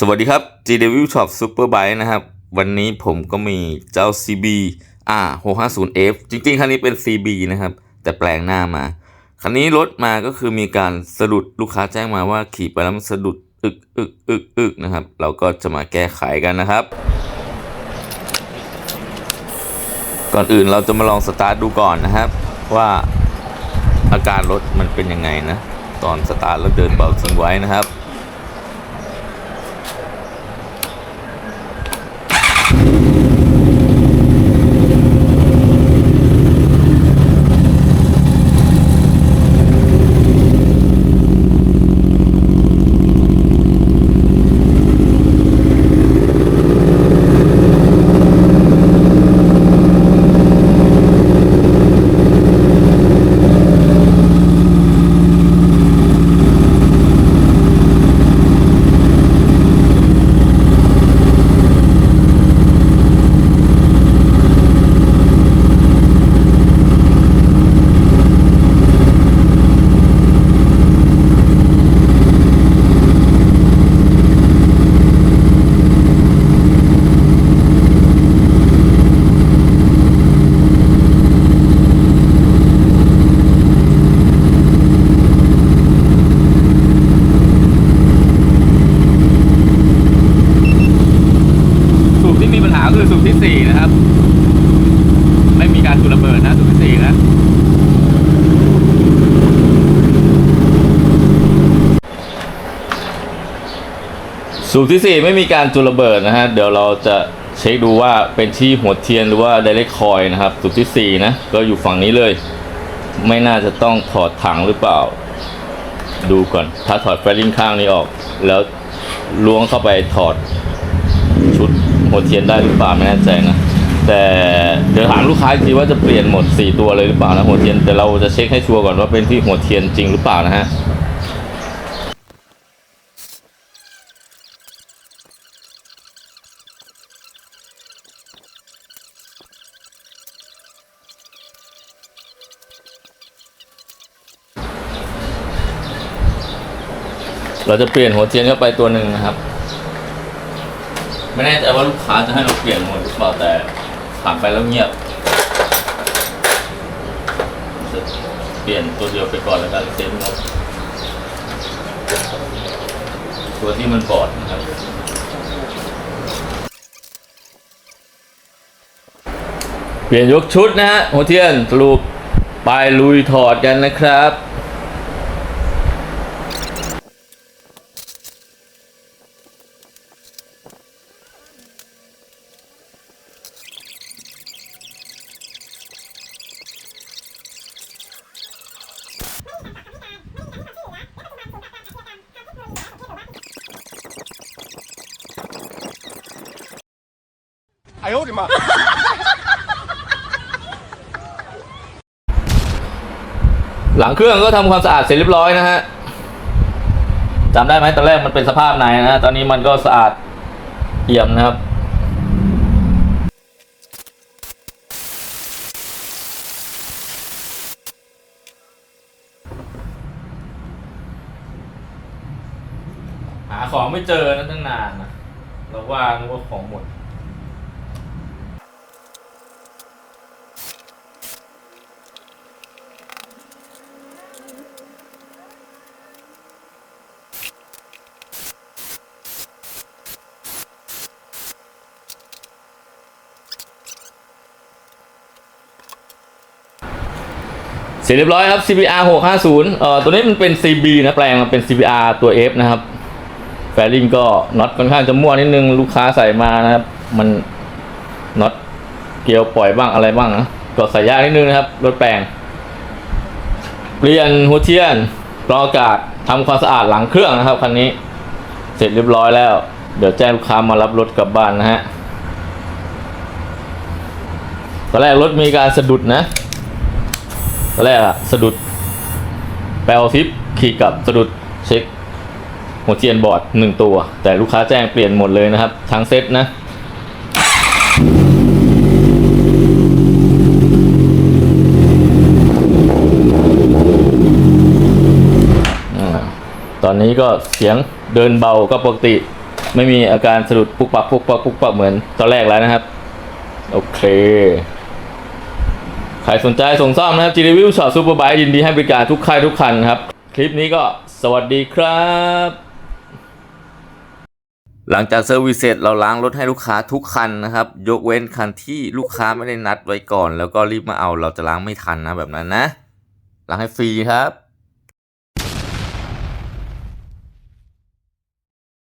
สวัสดีครับ G Devil Shop Superbike นะครับ วันนี้ผมก็มีเจ้า CB R 650F จริงๆ คันนี้เป็น CB นะครับ แต่แปลงหน้ามา คันนี้รถมาก็คือมีการสะดุดลูกค้าแจ้งมาว่าขี่ไปแล้วมันสะดุดอึกอึกอึกอึกนะครับ เราก็จะมาแก้ไขกันนะครับ ก่อนอื่นเราจะมาลองสตาร์ทดูก่อนนะครับ ว่าอาการรถมันเป็นยังไงนะ ตอนสตาร์ทแล้วเดินเบาทิ้งไว้นะครับ สูบที่มีปัญหาคือสูบที่สี่นะครับ ไม่มีการจุดระเบิดนะสูบที่สี่นะ สูบที่สี่ไม่มีการจุดระเบิดนะฮะ เดี๋ยวเราจะเช็คดูว่าเป็นที่หัวเทียนหรือว่าไดเรกคอยนะครับ สูบที่สี่นะ ก็อยู่ฝั่งนี้เลย ไม่น่าจะต้องถอดถังหรือเปล่า ดูก่อน ถ้าถอดแฟลิงข้างนี้ออก แล้วล้วงเข้าไปถอดชุดหัวเทียนได้หรือเปล่าไม่แน่ใจนะ แต่เดี๋ยวถามลูกค้าทีว่าจะเปลี่ยนหมด 4 ตัวเลยหรือเปล่านะหัวเทียนแต่เราจะเช็คให้ชัวร์ก่อนว่าเป็นที่หัวเทียนจริงหรือเปล่านะฮะ เราจะเปลี่ยนหัวเทียนเข้าไปตัวหนึ่งนะครับ ไม่แน่ใจว่าลูกค้าจะให้เราเปลี่ยนหมดหรือเปล่าแต่ผ่านไปแล้วเงียบ เปลี่ยนตัวเดียวไปก่อนแล้วกันเซฟงบตัวที่มันบอดนะครับเปลี่ยนยกชุดนะฮะหัวเทียนสรุปไปลุยถอดกันนะครับ 哎呦我的妈！ หลังเครื่องก็ทำความสะอาดเสร็จเรียบร้อยนะฮะจำได้ไหมตอนแรกมันเป็นสภาพไหนนะ ตอนนี้มันก็สะอาดเอี่ยมนะครับ หาของไม่เจอนะตั้งนานนะเราว่านึกว่าของหมด เสร็จเรียบร้อยครับ CBR 650เอ่อตัวนี้มันเป็น CB นะแปลงมาเป็น CBR ตัว F นะครับ แฟลิงก็น็อตค่อนข้างจะมั่วนิดนึงลูกค้าใส่มานะครับ มันน็อตเกลียวปล่อยบ้างอะไรบ้างนะก็ใส่ยากนิดนึงนะครับรถแปลง เปลี่ยนหัวเทียนกรองอากาศทำความสะอาดหลังเครื่องนะครับคันนี้ เสร็จเรียบร้อยแล้ว เดี๋ยวแจ้งลูกค้ามารับรถกลับบ้านนะฮะตอนแรกรถมีการสะดุดนะ ตอนแรกอะสะดุดแปลทิปขี่กับสะดุดเช็คหัวเทียนบอร์ดหนึ่งตัว แต่ลูกค้าแจ้งเปลี่ยนหมดเลยนะครับ ทั้งเซ็ตนะตอนนี้ก็เสียงเดินเบาก็ปกติ ไม่มีอาการสะดุดปุกปักปุกปักปุกปักเหมือนตอนแรกแล้วนะครับ โอเค ใครสนใจส่งซ่อมนะครับ G Review Shop Superbike ยินดีให้บริการทุกค่ายทุกคันครับ คลิปนี้ก็สวัสดีครับ หลังจากเซอร์วิสเสร็จเราล้างรถให้ลูกค้าทุกคันนะครับ ยกเว้นคันที่ลูกค้าไม่ได้นัดไว้ก่อน แล้วก็รีบมาเอาเราจะล้างไม่ทันนะแบบนั้นนะล้างให้ฟรีครับ